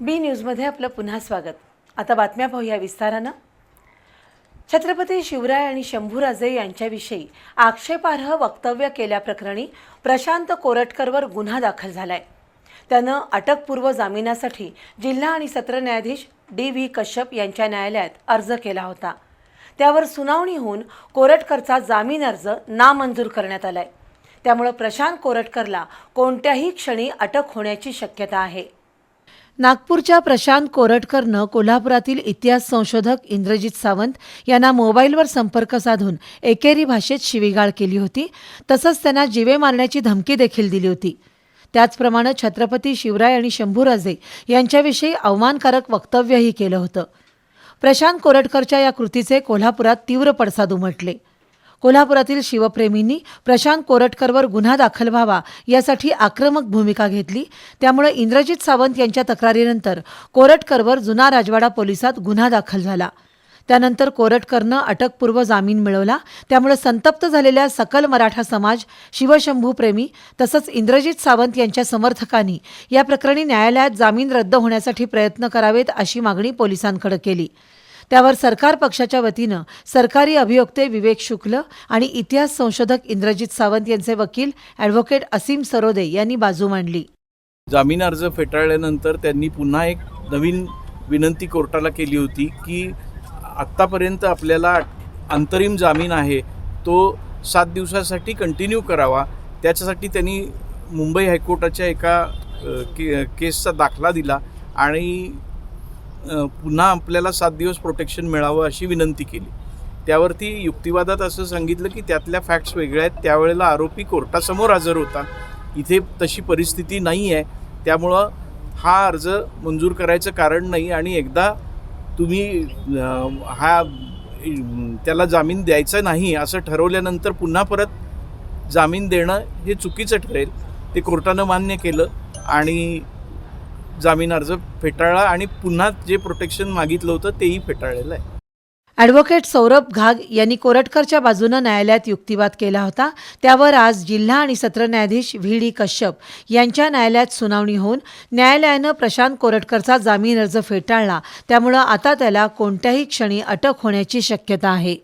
बी न्यूजमध्ये आपलं पुन्हा स्वागत. आता बातम्या पाहूया विस्तारानं. छत्रपती शिवराय आणि शंभूराजे यांच्याविषयी आक्षेपार्ह वक्तव्य केल्याप्रकरणी प्रशांत कोरटकरवर गुन्हा दाखल झालाय. त्यानं अटकपूर्व जामिनासाठी जिल्हा आणि सत्र न्यायाधीश डी व्ही कश्यप यांच्या न्यायालयात अर्ज केला होता. त्यावर सुनावणी होऊन कोरटकरचा जामीन अर्ज नामंजूर करण्यात आलाय. त्यामुळं प्रशांत कोरटकरला कोणत्याही क्षणी अटक होण्याची शक्यता आहे. नागपूरच्या प्रशांत कोरटकरनं कोल्हापुरातील इतिहास संशोधक इंद्रजित सावंत यांना मोबाईलवर संपर्क साधून एकेरी भाषेत शिवीगाळ केली होती. तसंच त्यांना जीवे मारण्याची धमकी देखील दिली होती. त्याचप्रमाणे छत्रपती शिवराय आणि शंभूराजे यांच्याविषयी अवमानकारक वक्तव्यही केलं होतं. प्रशांत कोरटकरच्या या कृतीचे कोल्हापुरात तीव्र पडसाद उमटले. कोल्हापुरातील शिवप्रेमींनी प्रशांत कोरटकरवर गुन्हा दाखल व्हावा यासाठी आक्रमक भूमिका घेतली. त्यामुळे इंद्रजित सावंत यांच्या तक्रारीनंतर कोरटकरवर जुना राजवाडा पोलिसात गुन्हा दाखल झाला. त्यानंतर कोरटकरनं अटकपूर्व जामीन मिळवला. त्यामुळे संतप्त झालेल्या सकल मराठा समाज शिवशंभूप्रेमी तसंच इंद्रजित सावंत यांच्या समर्थकांनी या प्रकरणी न्यायालयात जामीन रद्द होण्यासाठी प्रयत्न करावेत अशी मागणी पोलिसांकडे केली. त्यावर सरकार पक्षाच्या वतीनं सरकारी अभियोक्ते विवेक शुक्ल आणि इतिहास संशोधक इंद्रजित सावंत यांचे वकील ॲडव्होकेट असीम सरोदे यांनी बाजू मांडली. जामीन अर्ज फेटाळल्यानंतर त्यांनी पुन्हा एक नवीन विनंती कोर्टाला केली होती की आत्तापर्यंत आपल्याला अंतरिम जामीन आहे तो सात दिवसासाठी कंटिन्यू करावा. त्याच्यासाठी त्यांनी मुंबई हायकोर्टाच्या एका के केसचा दाखला दिला आणि पुन्हा आपल्याला सात दिवस प्रोटेक्शन मिळावं अशी विनंती केली. त्यावरती युक्तिवादात असं सांगितलं की त्यातल्या फॅक्ट्स वेगळ्या आहेत. त्यावेळेला आरोपी कोर्टासमोर हजर होता. इथे तशी परिस्थिती नाही आहे. त्यामुळं हा अर्ज मंजूर करायचं कारण नाही आणि एकदा तुम्ही हा त्याला जामीन द्यायचा नाही असं ठरवल्यानंतर पुन्हा परत जामीन देणं हे चुकीचं ठरेल. ते कोर्टानं मान्य केलं आणि जामीन अर्ज फेटाळला आणि पुन्हा जे प्रोटेक्शन मागितलं होतं तेही फेटाळलेलं आहे. ॲडव्होकेट सौरभ घाग यांनी कोरटकरच्या बाजूनं न्यायालयात युक्तिवाद केला होता. त्यावर आज जिल्हा आणि सत्र न्यायाधीश व्ही डी कश्यप यांच्या न्यायालयात सुनावणी होऊन न्यायालयानं प्रशांत कोरटकरचा जामीन अर्ज फेटाळला. त्यामुळं आता त्याला कोणत्याही क्षणी अटक होण्याची शक्यता आहे.